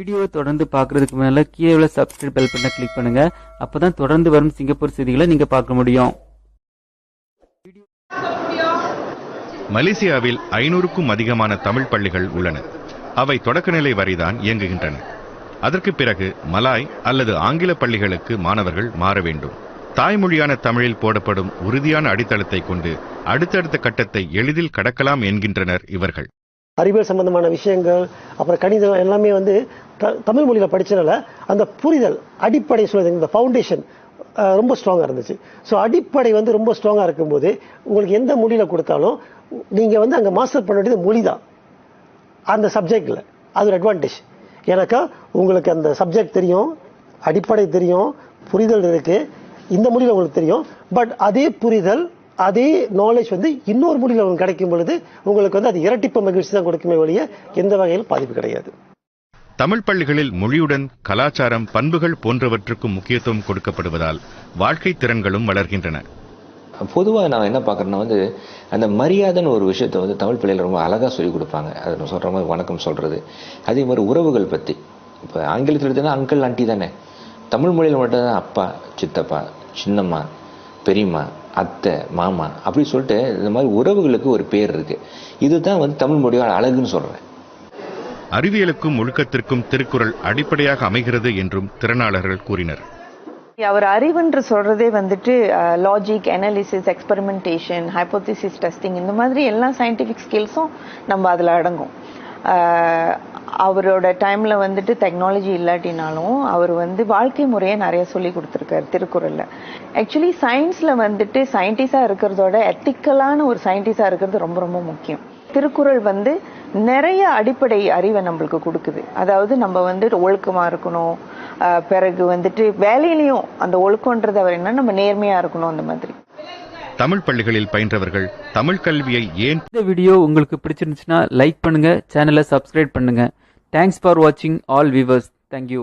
வீடியோவை தொடர்ந்து பார்க்கறதுக்கு முன்னால கீழே உள்ள சப்ஸ்கிரைப் பெல் பட்டனை கிளிக் பண்ணுங்க. அப்பதான் தொடர்ந்து வரும் சிங்கப்பூர் செய்திகளை நீங்க பார்க்க முடியும். மலேசியாவில் ஐநூறுக்கும் அதிகமான தமிழ் பள்ளிகள் உள்ளன. அவை தொடக்கநிலை வரைதான் இயங்குகின்றன. அதற்கு பிறகு மலாய் அல்லது ஆங்கில பள்ளிகளுக்கு மாணவர்கள் மாற வேண்டும். தாய்மொழியான தமிழில் போடப்படும் உறுதியான அடித்தளத்தை கொண்டு அடுத்தடுத்த கட்டத்தை எளிதில் கடக்கலாம் என்கின்றனர் இவர்கள். அறிவியல் சம்பந்தமான விஷயங்கள் அப்புறம் கணிதம் எல்லாமே வந்து தமிழ் மொழியில் படிச்சனால அந்த புரிதல் அடிப்படை சொல்லுது இந்த ஃபவுண்டேஷன் ரொம்ப ஸ்ட்ராங்காக இருந்துச்சு. ஸோ அடிப்படை வந்து ரொம்ப ஸ்ட்ராங்காக இருக்கும்போது உங்களுக்கு எந்த மொழியில் கொடுத்தாலும் நீங்கள் வந்து அங்கே மாஸ்டர் பண்ண வேண்டியது மொழி தான் அந்த சப்ஜெக்டில் அது ஒரு அட்வான்டேஜ் ஏன்னாக்கா உங்களுக்கு அந்த சப்ஜெக்ட் தெரியும் அடிப்படை தெரியும் புரிதல் இருக்குது இந்த மொழியில் உங்களுக்கு தெரியும். பட் அதே புரிதல் அதே நாலேஜ் வந்து இன்னொரு மொழியில் உங்களுக்கு கிடைக்கும் பொழுது உங்களுக்கு வந்து அது இரட்டிப்பு மகிழ்ச்சி தான் கொடுக்குமே ஒழிய எந்த வகையில் பாதிப்பு கிடையாது. தமிழ் பள்ளிகளில் மொழியுடன் கலாச்சாரம் பண்புகள் போன்றவற்றுக்கும் முக்கியத்துவம் கொடுக்கப்படுவதால் வாழ்க்கை திறன்களும் வளர்கின்றன. பொதுவாக நான் என்ன பார்க்குறேன்னா வந்து அந்த மரியாதைன்னு ஒரு விஷயத்தை வந்து தமிழ் பிள்ளைகள் ரொம்ப அழகாக சொல்லிக் கொடுப்பாங்க. அது சொல்கிற மாதிரி வணக்கம் சொல்கிறது அதே மாதிரி உறவுகள் பற்றி இப்போ ஆங்கிலத்தில் எடுத்தீங்கன்னா அங்கிள் ஆண்டி தானே. தமிழ் மொழியில் மட்டும்தான் அப்பா சித்தப்பா சின்னம்மா பெரியம்மா அத்தை மாமா அப்படி சொல்லிட்டு இந்த மாதிரி உறவுகளுக்கு ஒரு பேர் இருக்குது இதுதான் வந்து தமிழ் மொழியோட அழகுன்னு சொல்கிறேன் அறிவியலுக்கும் ஒழுக்கத்திற்கும் திருக்குறள் அடிப்படையாக அமைகிறது என்றும் திறனாளர்கள் கூறினர். அவர் அறிவுன்று சொல்றதே வந்துட்டு logic analysis experimentation hypothesis testing இந்த மாதிரி எல்லா சயின்டிஃபிக் ஸ்கில்ஸும் நம்ம அதில் அடங்கும். அவரோட டைமில் வந்துட்டு டெக்னாலஜி இல்லாட்டினாலும் அவர் வந்து வாழ்க்கை முறையை நிறைய சொல்லி கொடுத்துருக்காரு திருக்குறளில். ஆக்சுவலி சயின்ஸில் வந்துட்டு சயின்டிஸ்டாக இருக்கிறதோட எத்திக்கலான ஒரு சயின்டிஸ்டாக இருக்கிறது ரொம்ப ரொம்ப முக்கியம். திருக்குறள் வந்து நிறைய அடிப்படை அறிவை நம்மளுக்கு கொடுக்குது. அதாவது நம்ம வந்து ஒழுக்கமா இருக்கணும். பிறகு வந்துட்டு வேலையிலையும் அந்த ஒழுக்கம்ன்றது அவர் என்ன நம்ம நேர்மையா இருக்கணும் அந்த மாதிரி. தமிழ் பள்ளிகளில் பயின்றவர்கள் தமிழ் கல்வியை ஏன் இந்த வீடியோ உங்களுக்கு பிடிச்சிருந்துச்சுன்னா லைக் பண்ணுங்க சேனலை சப்ஸ்கிரைப் பண்ணுங்க. தேங்க்ஸ் ஃபார் வாட்சிங் ஆல் வியூவர்ஸ் தேங்க்யூ